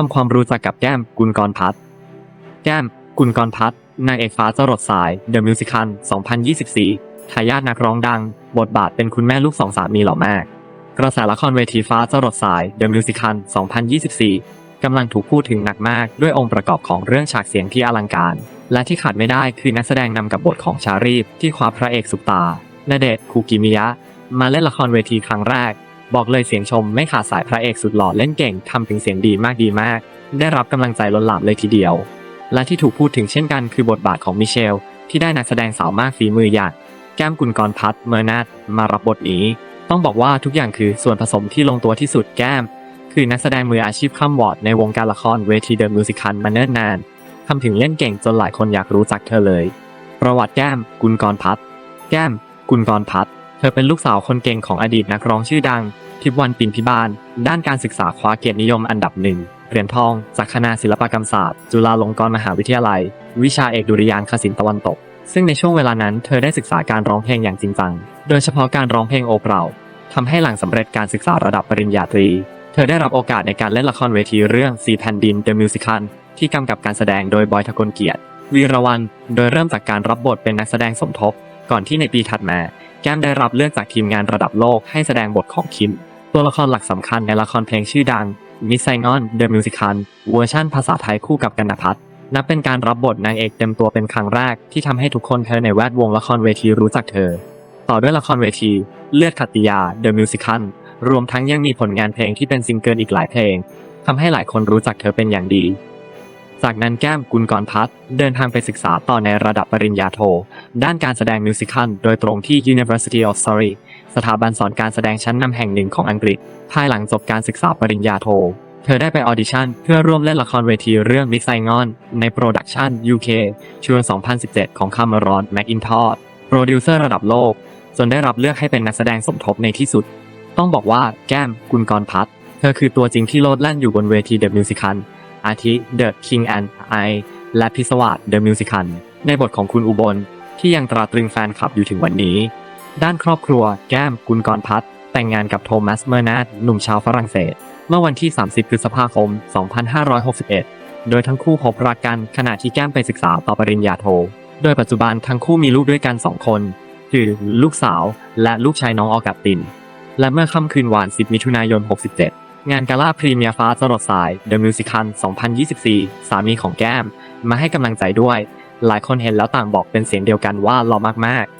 ทำความรู้จักกับแก้มกุลกรพัฒน์แก้มกุลกรพัฒน์นางเอกฟ้าจรดสาย The Musical 2024 ทายาทนักร้องดัง บทบาทเป็นคุณแม่ลูกสองสามีหล่อมาก กระแสละครเวทีฟ้าจรดสาย The Musical 2024 กำลังถูกพูดถึงหนักมากด้วยองค์ประกอบของเรื่องฉากเสียงที่อลังการ และที่ขาดไม่ได้คือนักแสดงนำกับบทของชารีฟที่คว้าพระเอกสุปตาณเดชน์คูกิมิยะ มาเล่นละครเวทีครั้งแรก บอกเลยเสียงชมไม่ขาดสายพระเอกสุดหล่อเล่นเก่งทำถึงเสียงดีมากดีมาก ได้รับกำลังใจล้นหลามเลยทีเดียว และที่ถูกพูดถึงเช่นกันคือบทบาทของมิเชล ที่ได้นักแสดงสาวมากฝีมืออย่างแก้มกุลกรพัฒเมอร์นาตมารับบทนี้ ต้องบอกว่าทุกอย่างคือส่วนผสมที่ลงตัวที่สุดแก้ม คือนักแสดงมืออาชีพข้ามวอร์ดในวงการละครเวทีเดอะมิวสิคัลมาเนิ่นนานทำถึงเล่นเก่งจนหลายคนอยากรู้จักเธอเลย ประวัติแก้มกุลกรพัฒแก้มกุลกรพัฒ เธอเป็นลูกสาวคนเก่งของอดีตนักร้องชื่อดัง ทิพวรรณปินพิบาล ด้านการศึกษาคว้าเกียรตินิยมอันดับหนึ่งเหรียญทอง จากคณะศิลปกรรมศาสตร์ จุฬาลงกรณ์มหาวิทยาลัย วิชาเอกดุริยางคศิลป์ตะวันตก ซึ่งในช่วงเวลานั้นเธอได้ศึกษาการร้องเพลงอย่างจริงจัง โดยเฉพาะการร้องเพลงโอเปร่าทำให้หลังสำเร็จการศึกษาระดับปริญญาตรี เธอได้รับโอกาสในการเล่นละครเวทีเรื่องสีแผ่นดิน The Musical ที่กำกับการแสดงโดยบอยทะกลเกียรติ วีรวัน โดยเริ่มจากการรับบทเป็นนักแสดงสมทบ ก่อนที่ในปีถัดมาแก้มได้รับเลือกจากทีมงานระดับโลกให้แสดงบทของคิม ตัวละครหลักสำคัญในละครเพลงชื่อดัง Miss Saigon The Musical เวอร์ชันภาษาไทยคู่กับกันนพัฒนับเป็นการรับบทนางเอกเต็มตัวเป็นครั้งแรกที่ทำให้ทุกคนเธอในแวดวงละครเวทีรู้จักเธอ ต่อด้วยละครเวที เลือดขัตติยา The Musical รวมทั้งยังมีผลงานเพลงที่เป็นซิงเกิลอีกหลายเพลงทำให้หลายคนรู้จักเธอเป็นอย่างดี จากนั้นแก้มกุลกรพัฒน์เดินทางไปศึกษาต่อในระดับปริญญาโท ด้านการแสดงมิวสิคัลโดยตรงที่ University of Surrey สถาบันสอนการแสดงชั้นนำแห่งหนึ่งของอังกฤษ ภายหลังจบการศึกษาปริญญาโท เธอได้ไปออดิชั่นเพื่อร่วมเล่นละครเวทีเรื่อง Miss Saigon ในโปรดักชัน UK ช่วง 2017 ของคามารอนแมคอินทอร์โปรดิวเซอร์ระดับโลก จนได้รับเลือกให้เป็นนักแสดงสมทบในที่สุด ต้องบอกว่าแก้มกุลกรพัฒน์เธอคือตัวจริงที่โลดแล่นอยู่บนเวที The Musical อาทิ The King and I และพิศวาส The Musical ในบทของคุณอุบล ที่ยังตราตรึงแฟนคลับอยู่ถึงวันนี้ ด้านครอบครัวแก้มกุลกรพัฒน์แต่งงานกับโทมัสเมอร์นาตหนุ่มชาวฝรั่งเศส เมื่อวันที่ 30 พฤษภาคม 2561 โดยทั้งคู่พบรักกันขณะที่แก้มไปศึกษาต่อปริญญาโท โดยปัจจุบันทั้งคู่มีลูกด้วยกัน 2 คน คือลูกสาวและลูกชายน้องออกัปติน และเมื่อค่ำคืนวาน10 มิถุนายน 67 งานกาล่าพรีเมียร์ฟ้าสรดสาย The Musical 2024 สามีของแก้ม มาให้กำลังใจด้วย หลายคนเห็นแล้วต่างบอกเป็นเสียงเดียวกันว่าหล่อมากๆ